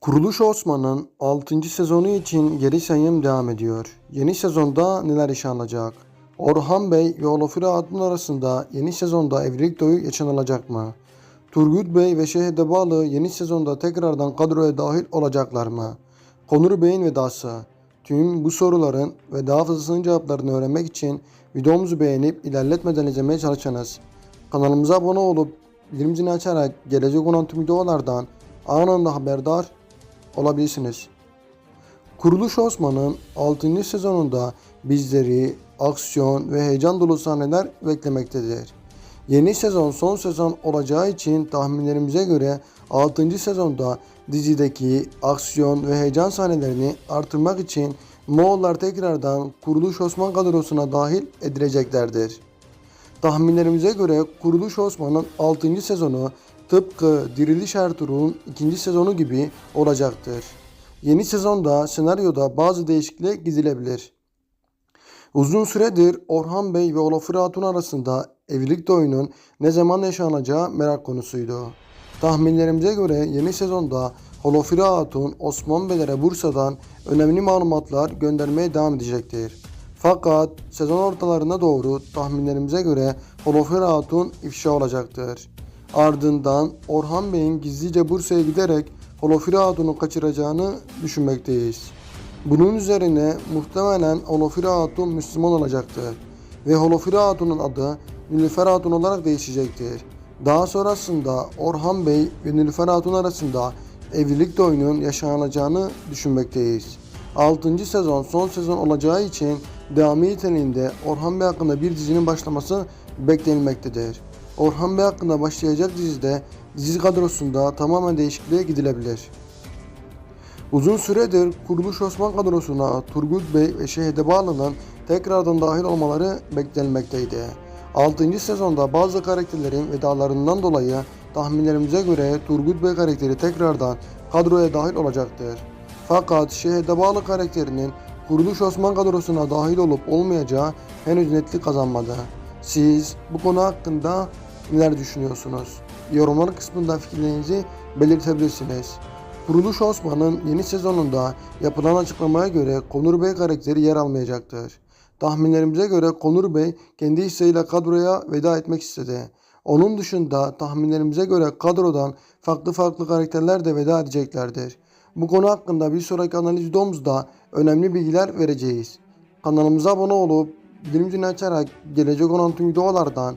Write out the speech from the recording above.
Kuruluş Osman'ın 6. sezonu için geri sayım devam ediyor. Yeni sezonda neler yaşanacak? Orhan Bey ve Olafira Hatun arasında yeni sezonda evlilik doyu yaşanılacak mı? Turgut Bey ve Şehide Bağlı yeni sezonda tekrardan kadroya dahil olacaklar mı? Konur Bey'in vedası. Tüm bu soruların ve daha fazlasının cevaplarını öğrenmek için videomuzu beğenip ilerletmeden izlemeye çalışınız. Kanalımıza abone olup bildirim açarak gelecek olan tüm videolardan anında haberdar olabilirsiniz. Kuruluş Osman'ın 6. sezonunda bizleri aksiyon ve heyecan dolu sahneler beklemektedir. Yeni sezon son sezon olacağı için tahminlerimize göre 6. sezonda dizideki aksiyon ve heyecan sahnelerini artırmak için Moğollar tekrardan Kuruluş Osman kadrosuna dahil edileceklerdir. Tahminlerimize göre Kuruluş Osman'ın 6. sezonu tıpkı Diriliş Ertuğrul'un 2. sezonu gibi olacaktır. Yeni sezonda senaryoda bazı değişiklikler gidilebilir. Uzun süredir Orhan Bey ve Olafur Hatun arasında evlilik oyunun ne zaman yaşanacağı merak konusuydu. Tahminlerimize göre yeni sezonda Olafur Hatun Osman Bey'lere Bursa'dan önemli malumatlar göndermeye devam edecektir. Fakat sezon ortalarına doğru tahminlerimize göre Olafur Hatun ifşa olacaktır. Ardından Orhan Bey'in gizlice Bursa'ya giderek Olafur Hatun'u kaçıracağını düşünmekteyiz. Bunun üzerine muhtemelen Holofira Hatun Müslüman olacaktır ve Holofira Hatun'un adı Nilüfer Hatun olarak değişecektir. Daha sonrasında Orhan Bey ve Nilüfer Hatun arasında evlilik oyunun yaşanacağını düşünmekteyiz. 6. sezon son sezon olacağı için devamı niteliğinde Orhan Bey hakkında bir dizinin başlaması beklenilmektedir. Orhan Bey hakkında başlayacak dizide dizi kadrosunda tamamen değişikliğe gidilebilir. Uzun süredir Kuruluş Osman kadrosuna Turgut Bey ve Şehide Bağlı'nın tekrardan dahil olmaları beklenmekteydi. 6. sezonda bazı karakterlerin vedalarından dolayı tahminlerimize göre Turgut Bey karakteri tekrardan kadroya dahil olacaktır. Fakat Şehide Bağlı karakterinin Kuruluş Osman kadrosuna dahil olup olmayacağı henüz netlik kazanmadı. Siz bu konu hakkında neler düşünüyorsunuz? Yorumlar kısmında fikirlerinizi belirtebilirsiniz. Kuruluş Osman'ın yeni sezonunda yapılan açıklamaya göre Konur Bey karakteri yer almayacaktır. Tahminlerimize göre Konur Bey kendi isteğiyle kadroya veda etmek istedi. Onun dışında tahminlerimize göre kadrodan farklı farklı karakterler de veda edeceklerdir. Bu konu hakkında bir sonraki analiz videomuzda önemli bilgiler vereceğiz. Kanalımıza abone olup bildirim açarak gelecek olan tüm videolardan